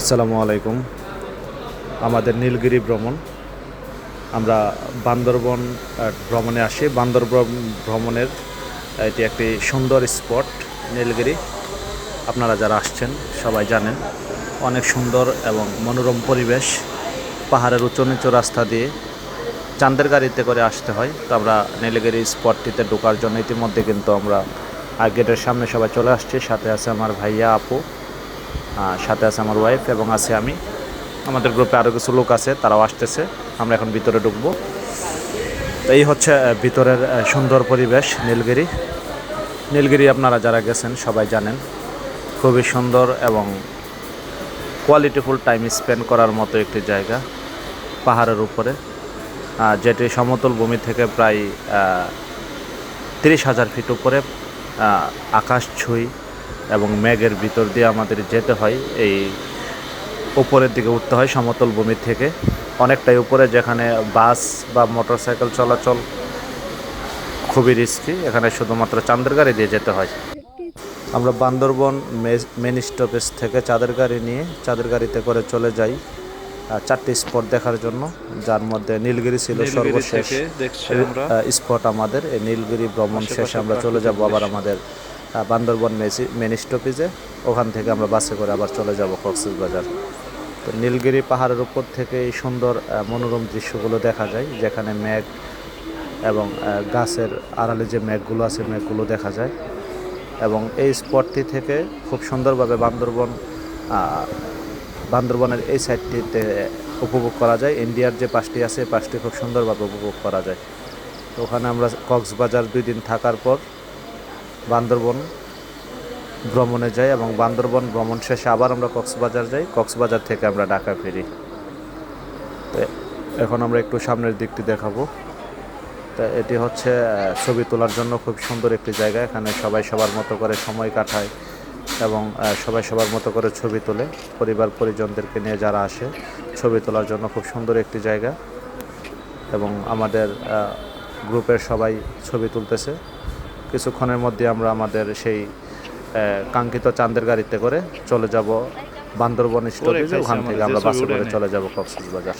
আসসালামু আলাইকুম। আমাদের নীলগিরি ভ্রমণ। আমরা বান্দরবন ভ্রমণে আসি। বান্দরবন ভ্রমণের এটি একটি সুন্দর স্পট, নীলগিরি। আপনারা যারা আসছেন, সবাই জানেন, অনেক সুন্দর এবং মনোরম পরিবেশ। পাহাড়ের উঁচু নিচু রাস্তা দিয়ে চাঁদের গাড়িতে করে আসতে হয়। তো আমরা নীলগিরি স্পটটিতে ঢোকার জন্য ইতিমধ্যে কিন্তু আমরা গেটের সামনে সবাই চলে আসছি। সাথে আছে আমার ভাইয়া আপু। সাথে আছে আমার ওয়াইফ এবং আছে আমি। আমাদের গ্রুপে আরও কিছু লোক আছে, তারাও আসতেছে। আমরা এখন ভিতরে ঢুকবো। তো এই হচ্ছে ভিতরের সুন্দর পরিবেশ, নীলগিরি। নীলগিরি আপনারা যারা গেছেন, সবাই জানেন, খুবই সুন্দর এবং কোয়ালিটিফুল টাইম স্পেন্ড করার মতো একটি জায়গা পাহাড়ের উপরে। যেটি সমতল ভূমি থেকে প্রায় তিরিশ হাজার ফিট উপরে আকাশ ছুঁই এবং মেঘের ভিতর দিয়ে আমাদের যেতে হয়। এই উপরের দিকে উঠতে হয় সমতল ভূমি থেকে। অনেকটাই উপরে যেখানে বাস বা মোটরসাইকেল চলাচল খুবই রিস্কি এখানে শুধুমাত্র চাঁদের গাড়ি দিয়ে যেতে হয়। আমরা বান্দরবন মেন স্টপেজ থেকে চাঁদের গাড়ি নিয়ে চাঁদের গাড়িতে করে চলে যাই চারটি স্পট দেখার জন্য। যার মধ্যে নীলগিরি ছিল সর্বশেষ। স্পট আমাদের। এই নীলগিরি ভ্রমণ শেষে আমরা চলে যাব আবার আমাদের বান্দরবন মেন স্টপেজে ওখান থেকে আমরা বাসে করে আবার চলে যাব কক্সবাজার। তো নীলগিরি পাহাড়ের উপর থেকে এই সুন্দর মনোরম দৃশ্যগুলো দেখা যায়, যেখানে মেঘ এবং গাছের আড়ালে যে মেঘগুলো আছে, মেঘগুলো দেখা যায়। এবং এই স্পটটি থেকে খুব সুন্দরভাবে বান্দরবন বান্দরবনের এই সাইডটিতে উপভোগ করা যায়। ইন্ডিয়ার যে পাশটি আছে পাশটি খুব সুন্দরভাবে উপভোগ করা যায়। তো ওখানে আমরা কক্সবাজার দুই দিন থাকার পর বান্দরবন ভ্রমণে যাই এবং বান্দরবন ভ্রমণ শেষে আবার আমরা কক্সবাজার যাই। কক্সবাজার থেকে আমরা ঢাকা ফিরি। এখন আমরা একটু সামনের দিকটি দেখাবো। তা এটি হচ্ছে ছবি তোলার জন্য খুব সুন্দর একটি জায়গা। এখানে সবাই সবার মতো করে সময় কাটায় এবং সবাই সবার মতো করে ছবি তোলে। পরিবার পরিজনদেরকে নিয়ে যারা আসে, ছবি তোলার জন্য খুব সুন্দর একটি জায়গা এবং আমাদের গ্রুপের সবাই ছবি তুলতেছে। কিছুক্ষণের মধ্যে আমরা আমাদের সেই কাঙ্ক্ষিত চাঁদের গাড়িতে করে চলে যাব বান্দরবন স্টপেজে ওখান থেকে আমরা বাসে করে চলে যাব কক্সবাজার।